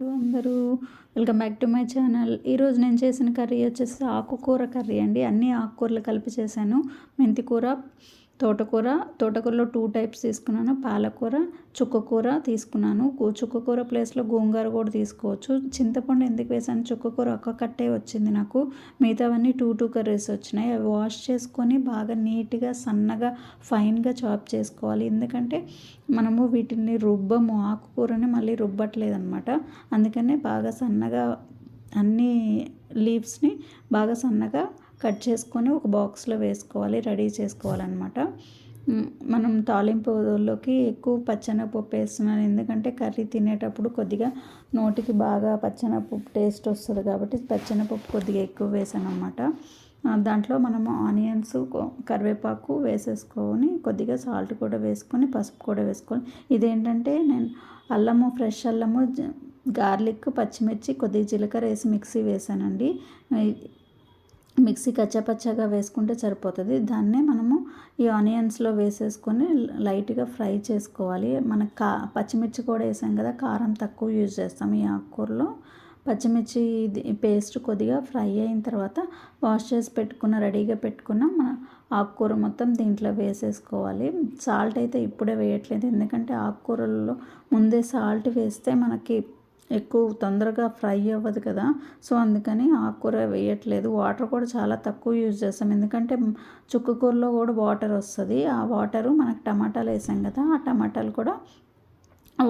అందరూ welcome back to my channel. ఈరోజు నేను చేసిన కర్రీ వచ్చేసి ఆకుకూర కర్రీ అండి. అన్ని ఆకుకూరలు కలిపి చేశాను. మెంతికూర తోటకూర తోటకూరలో టూ టైప్స్ తీసుకున్నాను. పాలకూర చుక్కకూర తీసుకున్నాను. చుక్కకూర ప్లేస్లో గోంగూర కూడా తీసుకోవచ్చు. చింతపండు ఎందుకు వేసాను? చుక్కకూర ఒక్క కట్టే వచ్చింది నాకు. మిగతావన్నీ టూ టూ కర్రీస్ వచ్చినాయి. అవి వాష్ చేసుకొని బాగా నీట్గా సన్నగా ఫైన్గా చాప్ చేసుకోవాలి. ఎందుకంటే మనము వీటిని రుబ్బము ఆకుకూరని మళ్ళీ రుబ్బట్లేదు అనమాట అందుకనే బాగా సన్నగా అన్ని లీవ్స్ని బాగా సన్నగా కట్ చేసుకొని ఒక బాక్స్లో వేసుకోవాలి రెడీ చేసుకోవాలన్నమాట. మనం తాలింపులోకి ఎక్కువ పచ్చనపప్పు వేస్తున్నాను. ఎందుకంటే కర్రీ తినేటప్పుడు కొద్దిగా నోటికి బాగా పచ్చనపప్పు టేస్ట్ వస్తుంది కాబట్టి పచ్చెనపప్పు కొద్దిగా ఎక్కువ వేసాను అనమాట దాంట్లో మనము ఆనియన్స్ కరివేపాకు వేసేసుకొని కొద్దిగా సాల్ట్ కూడా వేసుకొని పసుపు కూడా వేసుకొని ఇదేంటంటే నేను అల్లము ఫ్రెష్ అల్లము గార్లిక్ పచ్చిమిర్చి కొద్దిగా జీలకర్ర వేసి మిక్సీ వేసానండి. మిక్సీ కచ్చపచ్చగా వేసుకుంటే సరిపోతుంది. దాన్నే మనము ఈ ఆనియన్స్లో వేసేసుకొని లైట్గా ఫ్రై చేసుకోవాలి. మనకు కా పచ్చిమిర్చి కూడా వేసాం కదా కారం తక్కువ యూజ్ చేస్తాం ఈ ఆకుకూరలో. పచ్చిమిర్చి పేస్ట్ కొద్దిగా ఫ్రై అయిన తర్వాత వాష్ చేసి పెట్టుకున్న రెడీగా పెట్టుకున్న మన ఆకుకూర మొత్తం దీంట్లో వేసేసుకోవాలి. సాల్ట్ అయితే ఇప్పుడే వేయట్లేదు. ఎందుకంటే ఆకుకూరల్లో ముందే సాల్ట్ వేస్తే మనకి ఎక్కువ తొందరగా ఫ్రై అవ్వదు కదా. సో అందుకని ఆకుకూర వేయట్లేదు. వాటర్ కూడా చాలా తక్కువ యూజ్ చేస్తాం. ఎందుకంటే చుక్కకూరలో కూడా వాటర్ వస్తుంది. ఆ వాటరు మనకు టమాటాలు వేసాం కదా ఆ టమాటాలు కూడా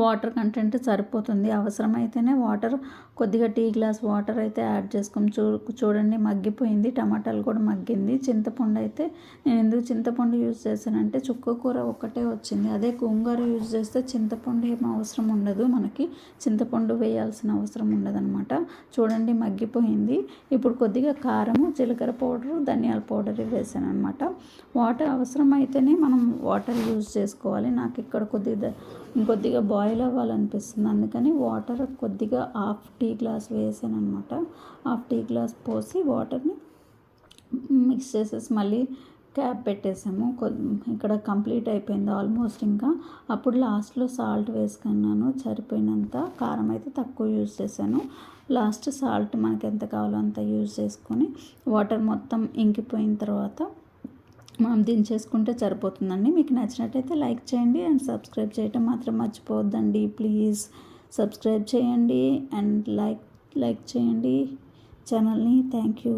వాటర్ కంటెంట్ సరిపోతుంది. అవసరమైతేనే వాటర్ కొద్దిగా టీ గ్లాస్ వాటర్ అయితే యాడ్ చేసుకొని చూ చూడండి. మగ్గిపోయింది. టమాటాలు కూడా మగ్గింది. చింతపండు అయితే నేను ఎందుకు చింతపండు యూజ్ చేశానంటే చుక్క కూర ఒక్కటే వచ్చింది. అదే కుంగారు యూజ్ చేస్తే చింతపండు ఏం అవసరం ఉండదు. మనకి చింతపండు వేయాల్సిన అవసరం ఉండదన్నమాట. చూడండి మగ్గిపోయింది. ఇప్పుడు కొద్దిగా కారము జీలకర్ర పౌడరు ధనియాల పౌడర్ వేసాను అనమాట వాటర్ అవసరమైతేనే మనం వాటర్ యూజ్ చేసుకోవాలి. నాకు ఇక్కడ కొద్దిగా ఇంకొద్దిగా బాయిల్ అవ్వాలనిపిస్తుంది. అందుకని వాటర్ కొద్దిగా హాఫ్ టీ గ్లాస్ వేసాను అనమాట హాఫ్ టీ గ్లాస్ పోసి వాటర్ని మిక్స్ చేసేసి మళ్ళీ క్యాప్ పెట్టేసాము. ఇక్కడ కంప్లీట్ అయిపోయింది ఆల్మోస్ట్ ఇంకా. అప్పుడు లాస్ట్లో సాల్ట్ వేసుకున్నాను. సరిపోయినంత కారం అయితే తక్కువ యూజ్ చేశాను. లాస్ట్ సాల్ట్ మనకి ఎంత కావాలో అంత యూజ్ చేసుకొని వాటర్ మొత్తం ఇంకిపోయిన తర్వాత మనం దించేసుకుంటే సరిపోతుందండి. మీకు నచ్చినట్టయితే లైక్ చేయండి అండ్ సబ్స్క్రైబ్ చేయటం మాత్రం మర్చిపోవద్దండి. ప్లీజ్ సబ్స్క్రైబ్ చేయండి అండ్ లైక్ లైక్ చేయండి. ఛానల్ని థ్యాంక్ యూ.